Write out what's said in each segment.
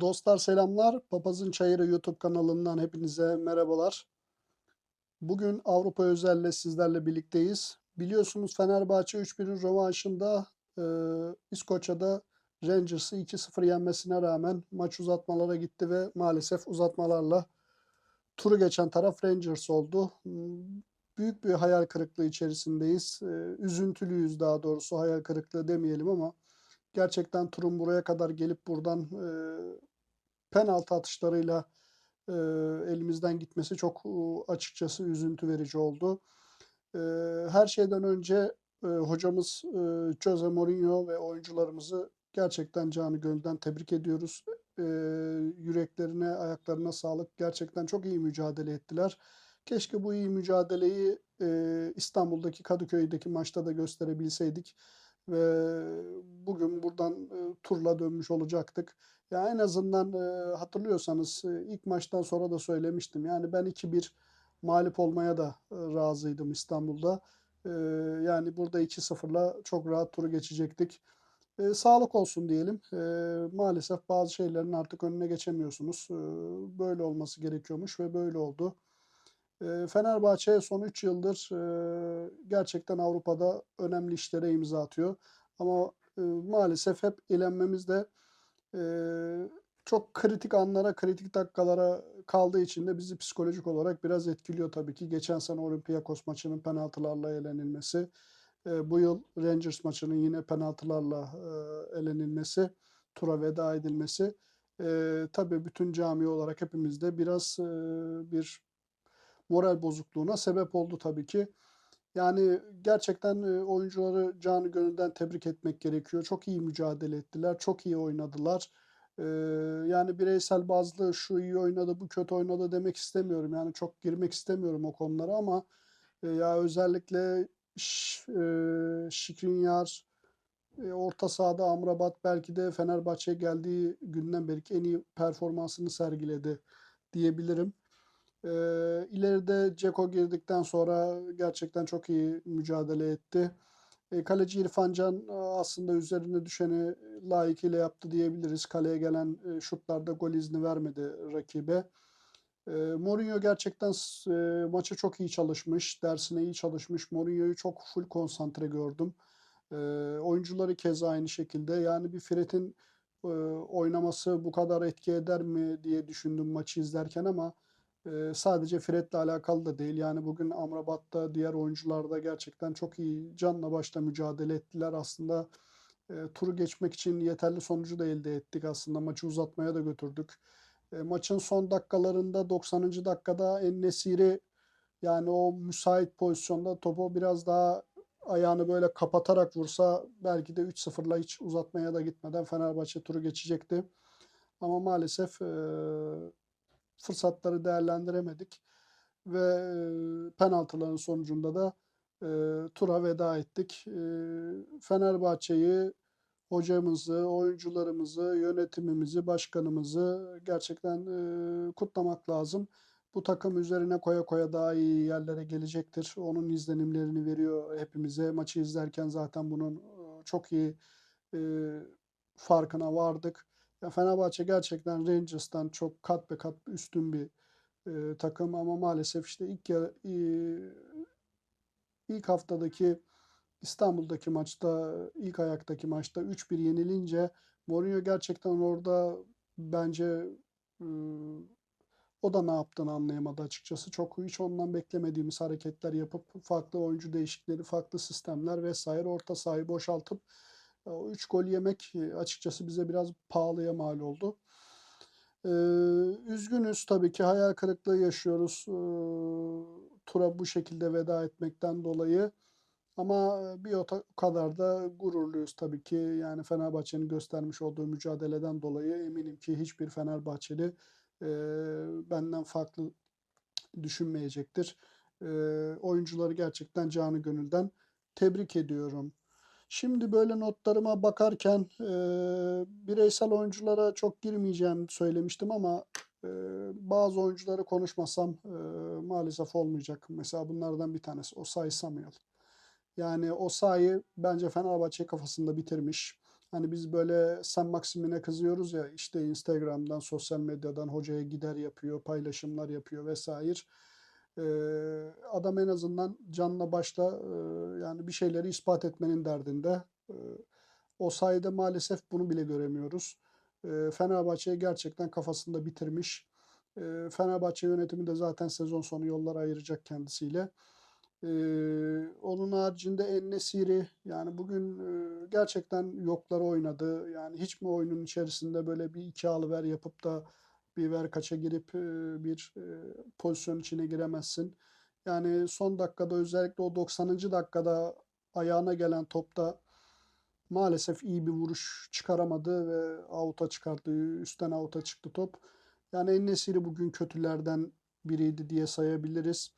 Dostlar selamlar. Papazın Çayırı YouTube kanalından hepinize merhabalar. Bugün Avrupa özelle sizlerle birlikteyiz. Biliyorsunuz Fenerbahçe 3-1'in rövanşında e, İskoçya'da Rangers'ı 2-0 yenmesine rağmen maç uzatmalara gitti ve maalesef uzatmalarla turu geçen taraf Rangers oldu. Hmm, Büyük bir hayal kırıklığı içerisindeyiz. E, üzüntülüyüz daha doğrusu hayal kırıklığı demeyelim ama gerçekten turun buraya kadar gelip buradan e, penaltı atışlarıyla e, elimizden gitmesi çok e, açıkçası üzüntü verici oldu. E, her şeyden önce e, hocamız e, Jose Mourinho ve oyuncularımızı gerçekten canı gönülden tebrik ediyoruz. E, yüreklerine, ayaklarına sağlık. Gerçekten çok iyi mücadele ettiler. Keşke bu iyi mücadeleyi e, İstanbul'daki Kadıköy'deki maçta da gösterebilseydik ve bugün buradan e, turla dönmüş olacaktık. Ya en azından e, hatırlıyorsanız e, ilk maçtan sonra da söylemiştim. Yani ben 2-1 mağlup olmaya da razıydım İstanbul'da. Yani burada 2-0'la çok rahat turu geçecektik. Sağlık olsun diyelim. Maalesef bazı şeylerin artık önüne geçemiyorsunuz. Böyle olması gerekiyormuş ve böyle oldu. E, Fenerbahçe son 3 yıldır e, gerçekten Avrupa'da önemli işlere imza atıyor. Ama e, maalesef hep elenmemiz de e, çok kritik anlara, kritik dakikalara kaldığı için de bizi psikolojik olarak biraz etkiliyor tabii ki. Geçen sene Olympiakos maçının penaltılarla elenilmesi, bu yıl Rangers maçının yine penaltılarla elenilmesi, tura veda edilmesi. Tabii bütün cami olarak hepimizde biraz bir moral bozukluğuna sebep oldu tabii ki. Yani gerçekten e, oyuncuları canı gönülden tebrik etmek gerekiyor. Çok iyi mücadele ettiler, çok iyi oynadılar. Ee, yani bireysel bazlı şu iyi oynadı, bu kötü oynadı demek istemiyorum. Yani çok girmek istemiyorum o konulara ama e, ya özellikle Ş- e, Şikrinyar, e, orta sahada Amrabat belki de Fenerbahçe'ye geldiği günden beri en iyi performansını sergiledi diyebilirim. Eee, ileride Dzeko girdikten sonra gerçekten çok iyi mücadele etti. Eee, kaleci İrfan Can aslında üzerine düşeni layıkıyla yaptı diyebiliriz. Kaleye gelen eee, şutlarda gol izni vermedi rakibe. Eee, Mourinho gerçekten eee, maça çok iyi çalışmış, dersine iyi çalışmış. Mourinho'yu çok full konsantre gördüm. Eee, oyuncuları keza aynı şekilde. Yani bir Fred'in eee, oynaması bu kadar etki eder mi diye düşündüm maçı izlerken ama Eee, sadece Fred'le alakalı da değil. Yani bugün Amrabat'ta, diğer oyuncular da gerçekten çok iyi canla başla mücadele ettiler. Aslında eee, turu geçmek için yeterli sonucu da elde ettik aslında. Maçı uzatmaya da götürdük. Eee, maçın son dakikalarında 90. dakikada En-Nesyri yani o müsait pozisyonda topu biraz daha ayağını böyle kapatarak vursa belki de 3-0'la hiç uzatmaya da gitmeden Fenerbahçe turu geçecekti. Ama maalesef eee fırsatları değerlendiremedik ve penaltıların sonucunda da e, tura veda ettik. E, Fenerbahçe'yi, hocamızı, oyuncularımızı, yönetimimizi, başkanımızı gerçekten e, kutlamak lazım. Bu takım üzerine koya koya daha iyi yerlere gelecektir. Onun izlenimlerini veriyor hepimize. Maçı izlerken zaten bunun çok iyi e, farkına vardık. Ya Fenerbahçe gerçekten Rangers'tan çok kat be kat üstün bir e, takım ama maalesef işte ilk e, ilk haftadaki İstanbul'daki maçta, ilk ayaktaki maçta 3-1 yenilince Mourinho gerçekten orada bence e, o da ne yaptığını anlayamadı açıkçası. Çok hiç ondan beklemediğimiz hareketler yapıp farklı oyuncu değişikleri, farklı sistemler vesaire orta sahayı boşaltıp o 3 gol yemek e, açıkçası bize biraz pahalıya mal oldu. Ee, üzgünüz tabii ki hayal kırıklığı yaşıyoruz ee, tura bu şekilde veda etmekten dolayı. Ama bir o kadar da gururluyuz tabii ki. Yani Fenerbahçe'nin göstermiş olduğu mücadeleden dolayı eminim ki hiçbir Fenerbahçeli e, benden farklı düşünmeyecektir. E, oyuncuları gerçekten canı gönülden tebrik ediyorum. Şimdi böyle notlarıma bakarken e, bireysel oyunculara çok girmeyeceğim söylemiştim ama e, bazı oyuncuları konuşmasam e, maalesef olmayacak. Mesela bunlardan bir tanesi Osayi Samuel. Yani Osayi bence Fenerbahçe kafasında bitirmiş. Hani biz böyle Sen Maximin'e kızıyoruz ya işte Instagram'dan, sosyal medyadan hocaya gider yapıyor, paylaşımlar yapıyor vesaire. Adam en azından canla başla yani bir şeyleri ispat etmenin derdinde. O sayede maalesef bunu bile göremiyoruz. Eee, Fenerbahçe'yi gerçekten kafasında bitirmiş. Fenerbahçe yönetimi de zaten sezon sonu yollar ayıracak kendisiyle. Onun haricinde En-Nesyri yani bugün gerçekten yokları oynadı. Yani hiç mi oyunun içerisinde böyle bir iki alıver yapıp da bir ver kaça girip bir pozisyon içine giremezsin. Yani son dakikada özellikle o 90. dakikada ayağına gelen topta maalesef iyi bir vuruş çıkaramadı ve out'a çıkarttı. Üstten out'a çıktı top. Yani En-Nesyri bugün kötülerden biriydi diye sayabiliriz.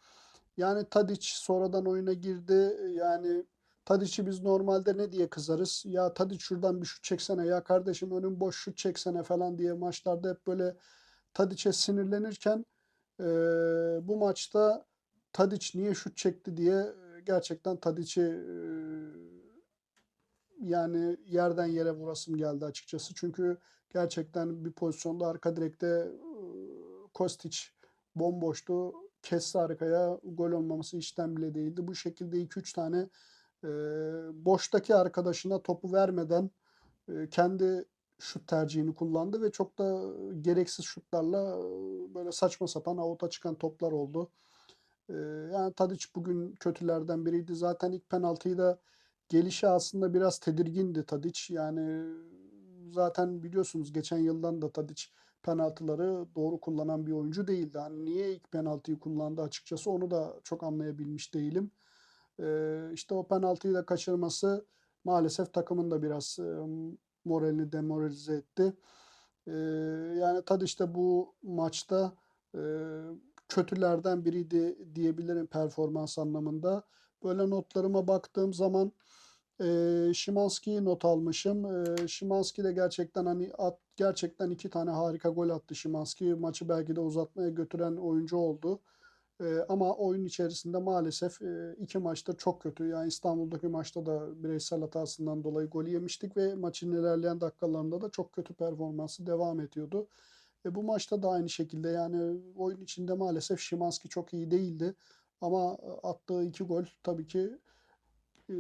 Yani Tadic sonradan oyuna girdi. Yani Tadic'i biz normalde ne diye kızarız? Ya Tadic şuradan bir şut çeksene ya kardeşim önün boş şut çeksene falan diye maçlarda hep böyle Tadic'e sinirlenirken eee, bu maçta Tadic niye şut çekti diye gerçekten Tadic'i eee, yani yerden yere vurasım geldi açıkçası. Çünkü gerçekten bir pozisyonda arka direkte eee, Kostić bomboştu. Kesti arkaya. Gol olmaması işten bile değildi. Bu şekilde 2-3 tane eee, boştaki arkadaşına topu vermeden eee, kendi şut tercihini kullandı ve çok da gereksiz şutlarla böyle saçma sapan out'a çıkan toplar oldu. Yani Tadic bugün kötülerden biriydi. Zaten ilk penaltıyı da gelişi aslında biraz tedirgindi Tadic. Yani zaten biliyorsunuz geçen yıldan da Tadic penaltıları doğru kullanan bir oyuncu değildi. Hani niye ilk penaltıyı kullandı açıkçası onu da çok anlayabilmiş değilim. Eee, işte o penaltıyı da kaçırması maalesef takımın da biraz moralini demoralize etti. Eee, yani Tadic de bu maçta eee, kötülerden biriydi diyebilirim performans anlamında. Böyle notlarıma baktığım zaman eee Szymański'yi not almışım. Eee Szymański de gerçekten hani at, gerçekten iki tane harika gol attı Szymański. Maçı belki de uzatmaya götüren oyuncu oldu. Eee, ama oyun içerisinde maalesef eee, iki maçta çok kötü. Yani İstanbul'daki maçta da bireysel hatasından dolayı golü yemiştik ve maçın ilerleyen dakikalarında da çok kötü performansı devam ediyordu. E, bu maçta da aynı şekilde yani oyun içinde maalesef Szymański çok iyi değildi. Ama attığı iki gol tabii ki eee,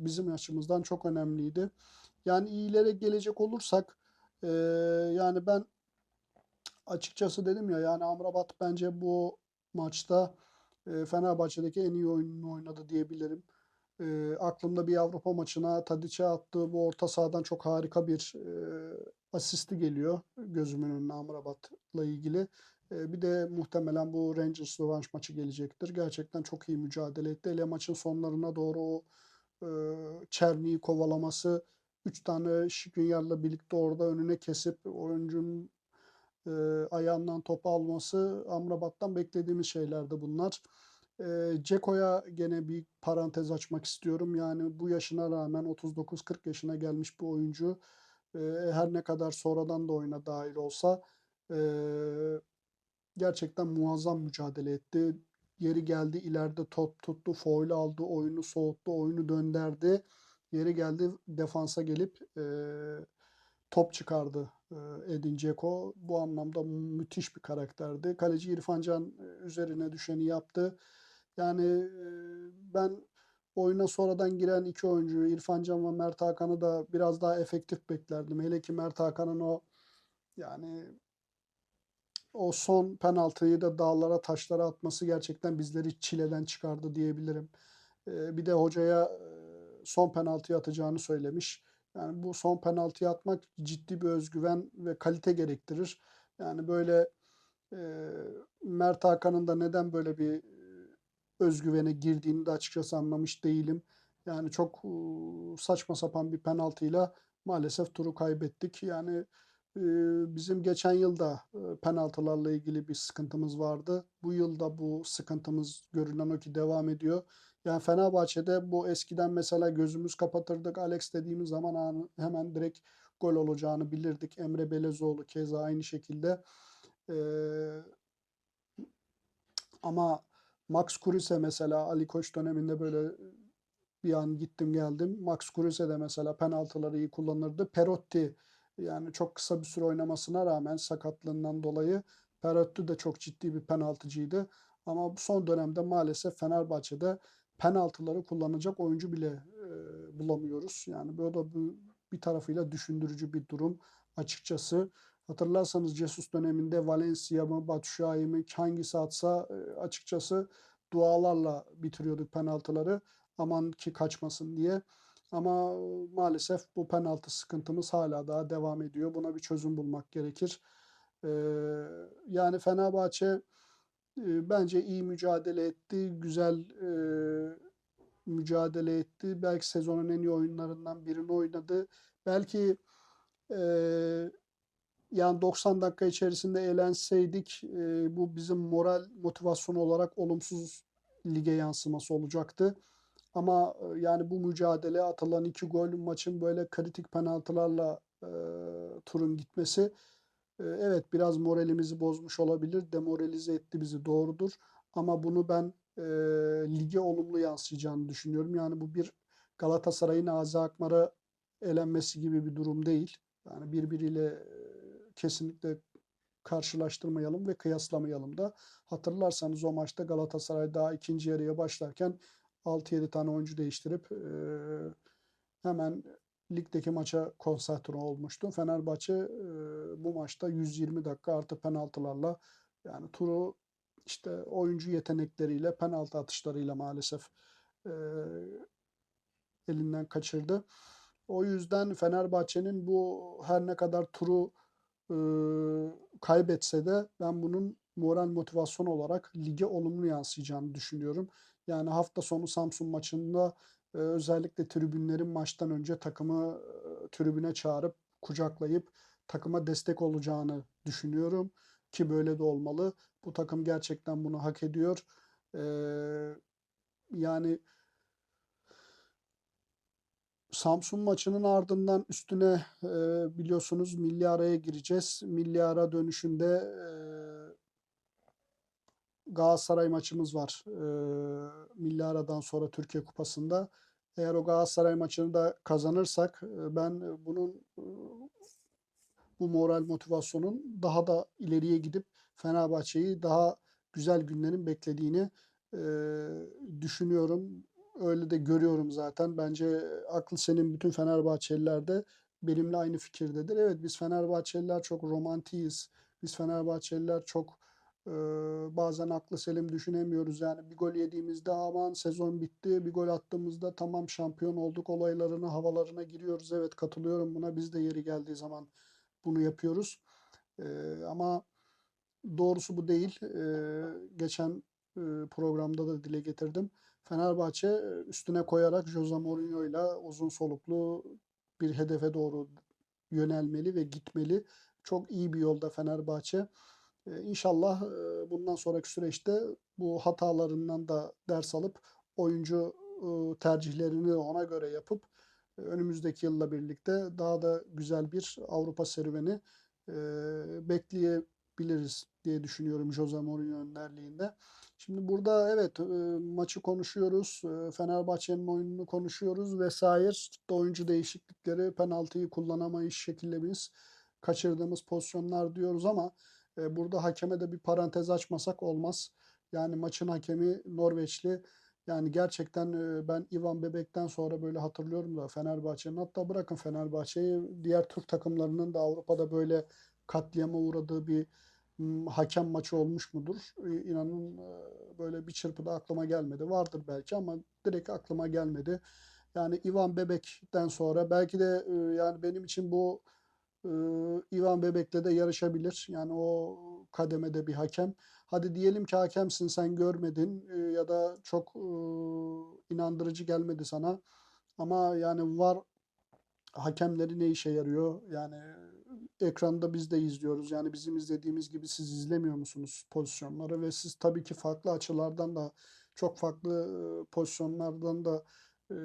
bizim açımızdan çok önemliydi. Yani iyilere gelecek olursak yani ben açıkçası dedim ya yani Amrabat bence bu maçta eee, Fenerbahçe'deki en iyi oyununu oynadı diyebilirim. Eee, aklımda bir Avrupa maçına Tadic'e attığı bu orta sahadan çok harika bir eee, asisti geliyor gözümün önüne Amrabat'la ilgili. Eee, bir de muhtemelen bu Rangers rövanş maçı gelecektir. Gerçekten çok iyi mücadele etti. Hele maçın sonlarına doğru o eee Çerni'yi kovalaması, 3 tane Skriniar'la birlikte orada önüne kesip oyuncunun eee, ayağından topu alması Amrabat'tan beklediğimiz şeylerdi bunlar. Eee Dzeko'ya gene bir parantez açmak istiyorum. Yani bu yaşına rağmen 39-40 yaşına gelmiş bir oyuncu. Eee, her ne kadar sonradan da oyuna dahil olsa eee, gerçekten muazzam mücadele etti. Yeri geldi ileride top tuttu, faul aldı, oyunu soğuttu, oyunu dönderdi. Yeri geldi defansa gelip eee, top çıkardı Edin Dzeko. Bu anlamda müthiş bir karakterdi. Kaleci İrfan Can üzerine düşeni yaptı. Yani eee, ben oyuna sonradan giren iki oyuncu İrfan Can ve Mert Hakan'ı da biraz daha efektif beklerdim. Hele ki Mert Hakan'ın o yani o son penaltıyı da dağlara taşlara atması gerçekten bizleri çileden çıkardı diyebilirim. Bir de hocaya son penaltıyı atacağını söylemiş. Yani bu son penaltıyı atmak ciddi bir özgüven ve kalite gerektirir. Yani böyle eee, Mert Hakan'ın da neden böyle bir özgüvene girdiğini de açıkçası anlamış değilim. Yani çok saçma sapan bir penaltıyla maalesef turu kaybettik. Yani eee, bizim geçen yıl da eee, penaltılarla ilgili bir sıkıntımız vardı. Bu yıl da bu sıkıntımız görünen o ki devam ediyor. Yani Fenerbahçe'de bu eskiden mesela gözümüz kapatırdık. Alex dediğimiz zaman hemen direkt gol olacağını bilirdik. Emre Belezoğlu keza aynı şekilde. Eee, ama Max Kruse mesela Ali Koç döneminde böyle bir an gittim geldim. Max Kruse de mesela penaltıları iyi kullanırdı. Perotti yani çok kısa bir süre oynamasına rağmen sakatlığından dolayı Perotti de çok ciddi bir penaltıcıydı. Ama bu son dönemde maalesef Fenerbahçe'de penaltıları kullanacak oyuncu bile e, bulamıyoruz. Yani böyle bir, bir tarafıyla düşündürücü bir durum açıkçası. Hatırlarsanız Jesus döneminde Valencia mı, Batshuayi mi hangisi atsa e, açıkçası dualarla bitiriyorduk penaltıları. Aman ki kaçmasın diye. Ama maalesef bu penaltı sıkıntımız hala daha devam ediyor. Buna bir çözüm bulmak gerekir. Ee, yani Fenerbahçe bence iyi mücadele etti. Güzel e, mücadele etti. Belki sezonun en iyi oyunlarından birini oynadı. Belki e, yani 90 dakika içerisinde eğlenseydik e, bu bizim moral motivasyon olarak olumsuz lige yansıması olacaktı. Ama e, yani bu mücadele atılan iki gol maçın böyle kritik penaltılarla e, turun gitmesi evet biraz moralimizi bozmuş olabilir. Demoralize etti bizi doğrudur. Ama bunu ben e, lige olumlu yansıyacağını düşünüyorum. Yani bu bir Galatasaray'ın Azi Akmar'a elenmesi gibi bir durum değil. Yani birbiriyle e, kesinlikle karşılaştırmayalım ve kıyaslamayalım da. Hatırlarsanız o maçta Galatasaray daha ikinci yarıya başlarken 6-7 tane oyuncu değiştirip e, hemen ligdeki maça konsantre olmuştu. Fenerbahçe e, bu maçta 120 dakika artı penaltılarla yani turu işte oyuncu yetenekleriyle penaltı atışlarıyla maalesef e, elinden kaçırdı. O yüzden Fenerbahçe'nin bu her ne kadar turu e, kaybetse de ben bunun moral motivasyon olarak lige olumlu yansıyacağını düşünüyorum. Yani hafta sonu Samsun maçında e, özellikle tribünlerin maçtan önce takımı e, tribüne çağırıp kucaklayıp takıma destek olacağını düşünüyorum ki böyle de olmalı. Bu takım gerçekten bunu hak ediyor. E, yani Samsun maçının ardından üstüne e, biliyorsunuz milli gireceğiz. Milli ara dönüşünde e, Galatasaray maçımız var. E, milli aradan sonra Türkiye Kupası'nda. Eğer o Galatasaray maçını da kazanırsak e, ben bunun e, bu moral motivasyonun daha da ileriye gidip Fenerbahçe'yi daha güzel günlerin beklediğini e, düşünüyorum. Öyle de görüyorum zaten. Bence aklı senin bütün Fenerbahçeliler de benimle aynı fikirdedir. Evet biz Fenerbahçeliler çok romantiyiz. Biz Fenerbahçeliler çok e, bazen aklı selim düşünemiyoruz. Yani bir gol yediğimizde aman sezon bitti. Bir gol attığımızda tamam şampiyon olduk olaylarına, havalarına giriyoruz. Evet katılıyorum buna. Biz de yeri geldiği zaman bunu yapıyoruz. E, ama doğrusu bu değil. E, geçen e, programda da dile getirdim. Fenerbahçe üstüne koyarak Jose Mourinho ile uzun soluklu bir hedefe doğru yönelmeli ve gitmeli. Çok iyi bir yolda Fenerbahçe. İnşallah bundan sonraki süreçte bu hatalarından da ders alıp oyuncu tercihlerini ona göre yapıp önümüzdeki yılla birlikte daha da güzel bir Avrupa serüveni bekleyebiliriz diye düşünüyorum Jose Mourinho önderliğinde. Şimdi burada evet maçı konuşuyoruz. Fenerbahçe'nin oyununu konuşuyoruz vesaire. Oyuncu değişiklikleri, penaltıyı kullanamayış şekillerimiz, kaçırdığımız pozisyonlar diyoruz ama burada hakeme de bir parantez açmasak olmaz. Yani maçın hakemi Norveçli. Yani gerçekten ben Ivan Bebek'ten sonra böyle hatırlıyorum da Fenerbahçe'nin hatta bırakın Fenerbahçe'yi diğer Türk takımlarının da Avrupa'da böyle katliama uğradığı bir hakem maçı olmuş mudur? İnanın böyle bir çırpıda aklıma gelmedi. Vardır belki ama direkt aklıma gelmedi. Yani Ivan Bebek'ten sonra belki de yani benim için bu Ivan Bebek'le de yarışabilir. Yani o kademede bir hakem. Hadi diyelim ki hakemsin sen görmedin ya da çok inandırıcı gelmedi sana. Ama yani var hakemleri ne işe yarıyor? Yani ekranda biz de izliyoruz. Yani bizim izlediğimiz gibi siz izlemiyor musunuz pozisyonları ve siz tabii ki farklı açılardan da çok farklı pozisyonlardan da e,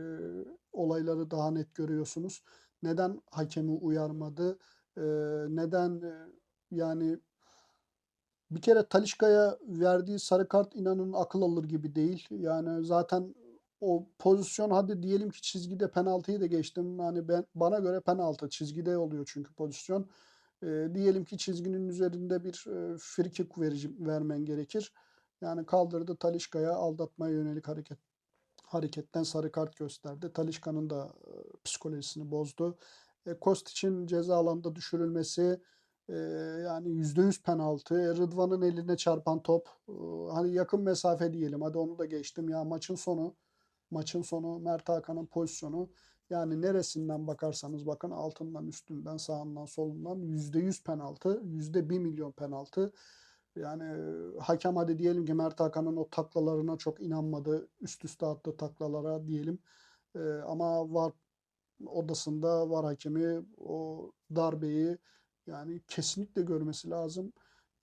olayları daha net görüyorsunuz. Neden hakemi uyarmadı? E, neden e, yani bir kere Talişka'ya verdiği sarı kart inanın akıl alır gibi değil. Yani zaten o pozisyon hadi diyelim ki çizgide penaltıyı da geçtim. Yani ben bana göre penaltı çizgide oluyor çünkü pozisyon. Eee, diyelim ki çizginin üzerinde bir, kick verici vermen gerekir. Yani kaldırdı Talisca'ya aldatmaya yönelik hareket hareketten sarı kart gösterdi. Talisca'nın da, psikolojisini bozdu. E, Kostic'in ceza alanında düşürülmesi, eee, yani %100 penaltı. E, Rıdvan'ın eline çarpan top, ııı, hani yakın mesafe diyelim, hadi onu da geçtim. Ya maçın sonu maçın sonu Mert Hakan'ın pozisyonu yani neresinden bakarsanız bakın altından, üstünden, sağından, solundan %100 penaltı, %1.000.000 penaltı. Yani, eee, hakem hadi diyelim ki Mert Hakan'ın o taklalarına çok inanmadı. Üst üste attığı taklalara diyelim. Eee, ama VAR odasında VAR hakemi o darbeyi yani kesinlikle görmesi lazım.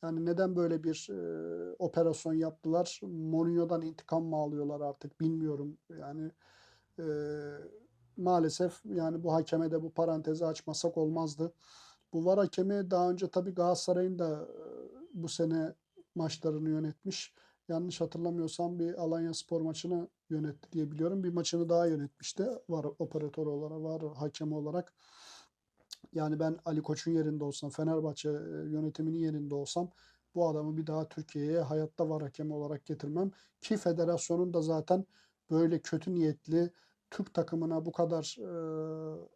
Yani neden böyle bir, eee, operasyon yaptılar? Mourinho'dan intikam mı alıyorlar artık bilmiyorum. Yani, eee, maalesef yani bu hakeme de bu parantezi açmasak olmazdı. Bu VAR hakemi daha önce tabii Galatasaray'ın da, eee, bu sene maçlarını yönetmiş. Yanlış hatırlamıyorsam bir Alanyaspor maçını yönetti diye biliyorum. Bir maçını daha yönetmişti VAR operatörü olarak, VAR hakemi olarak. Yani ben Ali Koç'un yerinde olsam, Fenerbahçe, eee, yönetiminin yerinde olsam bu adamı bir daha Türkiye'ye hayatta VAR hakemi olarak getirmem. Ki federasyonun da zaten böyle kötü niyetli Türk takımına bu kadar, eee,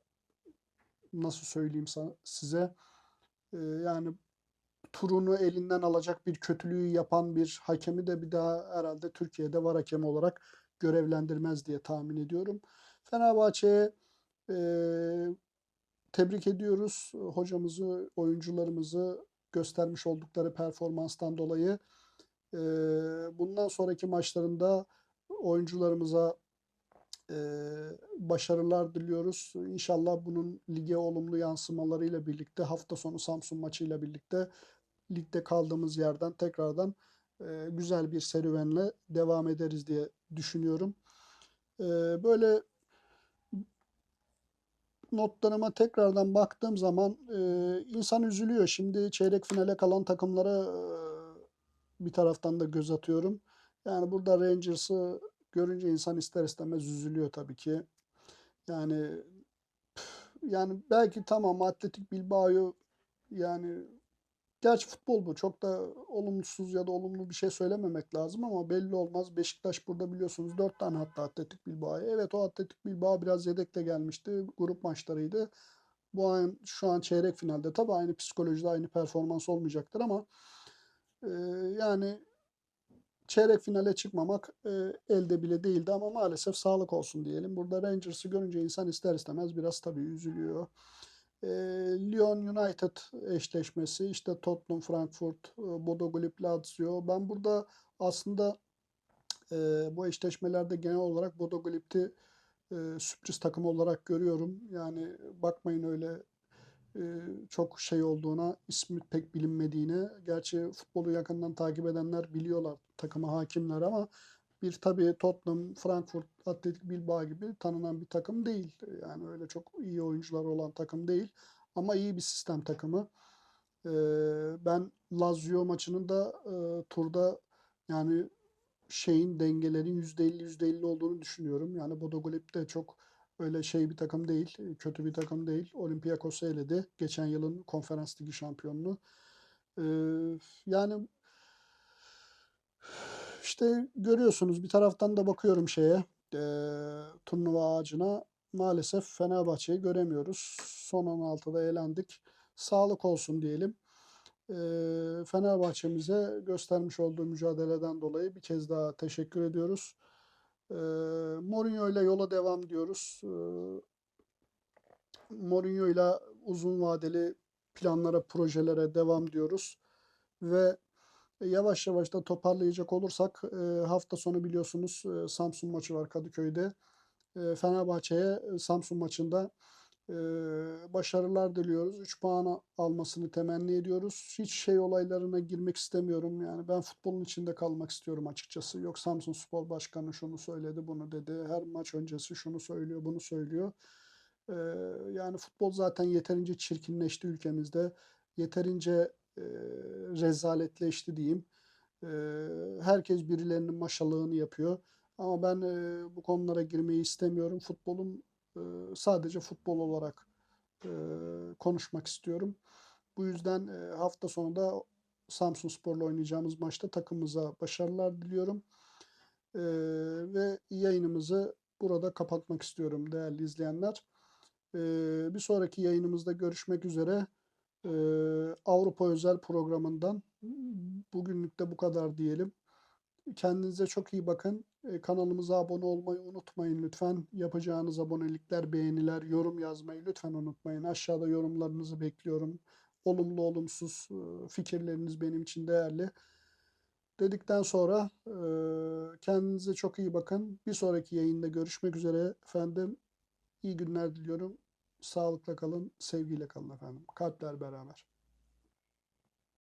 nasıl söyleyeyim size, eee, yani turunu elinden alacak bir kötülüğü yapan bir hakemi de bir daha herhâlde Türkiye'de VAR hakemi olarak görevlendirmez diye tahmin ediyorum. Fenerbahçe'ye, eee, tebrik ediyoruz hocamızı, oyuncularımızı göstermiş oldukları performanstan dolayı. Eee, bundan sonraki maçlarında oyuncularımıza, eee, başarılar diliyoruz. İnşallah bunun lige olumlu yansımalarıyla birlikte hafta sonu Samsun maçıyla birlikte ligde kaldığımız yerden tekrardan, eee, güzel bir serüvenle devam ederiz diye düşünüyorum. Eee, böyle notlarıma tekrardan baktığım zaman, eee, insan üzülüyor. Şimdi çeyrek finale kalan takımlara, eee, bir taraftan da göz atıyorum. Yani burada Rangers'ı görünce insan ister istemez üzülüyor tabii ki. Yani, yani belki tamam Athletic Bilbao'yu yani gerçi futbol bu. Çok da olumsuz ya da olumlu bir şey söylememek lazım ama belli olmaz. Beşiktaş burada biliyorsunuz 4 tane attı Athletic Bilbao'ya. Evet, o Athletic Bilbao biraz yedekle gelmişti. Grup maçlarıydı. Bu an şu an çeyrek finalde. Tabii aynı psikolojide, aynı performans olmayacaktır ama, eee, yani çeyrek finale çıkmamak, eee, elde bile değildi ama maalesef sağlık olsun diyelim. Burada Rangers'ı görünce insan ister istemez biraz tabii üzülüyor. Eee, Lyon United eşleşmesi, işte Tottenham Frankfurt, eee, Bodo Glimt Lazio. Ben burada aslında, eee, bu eşleşmelerde genel olarak Bodo Glimt'i, eee, sürpriz takım olarak görüyorum. Yani bakmayın öyle, çok şey olduğuna, ismi pek bilinmediğine. Gerçi futbolu yakından takip edenler biliyorlar, takıma hâkimler ama bir tabii Tottenham, Frankfurt, Athletic Bilbao gibi tanınan bir takım değil. Yani öyle çok iyi oyuncuları olan takım değil ama iyi bir sistem takımı. Eee, ben Lazio maçının da, eee, turda yani şeyin, dengelerin %50 %50 olduğunu düşünüyorum. Yani Bodo Glimt de çok öyle şey bir takım değil, kötü bir takım değil. Olympiakos'u eledi. Geçen yılın Konferans Ligi şampiyonunu. Eee, yani işte görüyorsunuz bir taraftan da bakıyorum şeye, eee, turnuva ağacına. Maalesef Fenerbahçe'yi göremiyoruz. Son 16'da elendik. Sağlık olsun diyelim. Eee, Fenerbahçe'mize göstermiş olduğu mücadeleden dolayı bir kez daha teşekkür ediyoruz. Eee, Mourinho'yla yola devam diyoruz. Eee Mourinho'yla uzun vadeli planlara, projelere devam diyoruz ve yavaş yavaş da toparlayacak olursak, eee, hafta sonu biliyorsunuz, eee, Samsun maçı var Kadıköy'de. Fenerbahçe'ye, Samsun maçında, başarılar diliyoruz. 3 puan almasını temenni ediyoruz. Hiç şey olaylarına girmek istemiyorum. Yani ben futbolun içinde kalmak istiyorum açıkçası. Yok Samsunspor Başkanı şunu söyledi, bunu dedi. Her maç öncesi şunu söylüyor, bunu söylüyor. Yani futbol zaten yeterince çirkinleşti ülkemizde. Yeterince, eee, rezaletleşti diyeyim. Eee, herkes birilerinin maşalığını yapıyor Ama ben e, bu konulara girmeyi istemiyorum. Futbolun e, sadece futbol olarak e, konuşmak istiyorum. Bu yüzden e, hafta sonu da Samsunspor'la oynayacağımız maçta takımımıza başarılar diliyorum. E, ve yayınımızı burada kapatmak istiyorum değerli izleyenler. E, bir sonraki yayınımızda görüşmek üzere. E, Avrupa özel programından bugünlük de bu kadar diyelim. Kendinize çok iyi bakın. E, Kanalımıza abone olmayı unutmayın lütfen. Yapacağınız abonelikler, beğeniler, yorum yazmayı lütfen unutmayın. Aşağıda yorumlarınızı bekliyorum. Olumlu, olumsuz e, fikirleriniz benim için değerli. Dedikten sonra e, kendinize çok iyi bakın. Bir sonraki yayında görüşmek üzere efendim. İyi günler diliyorum. Sağlıkla kalın, sevgiyle kalın efendim. Kalpler beraber.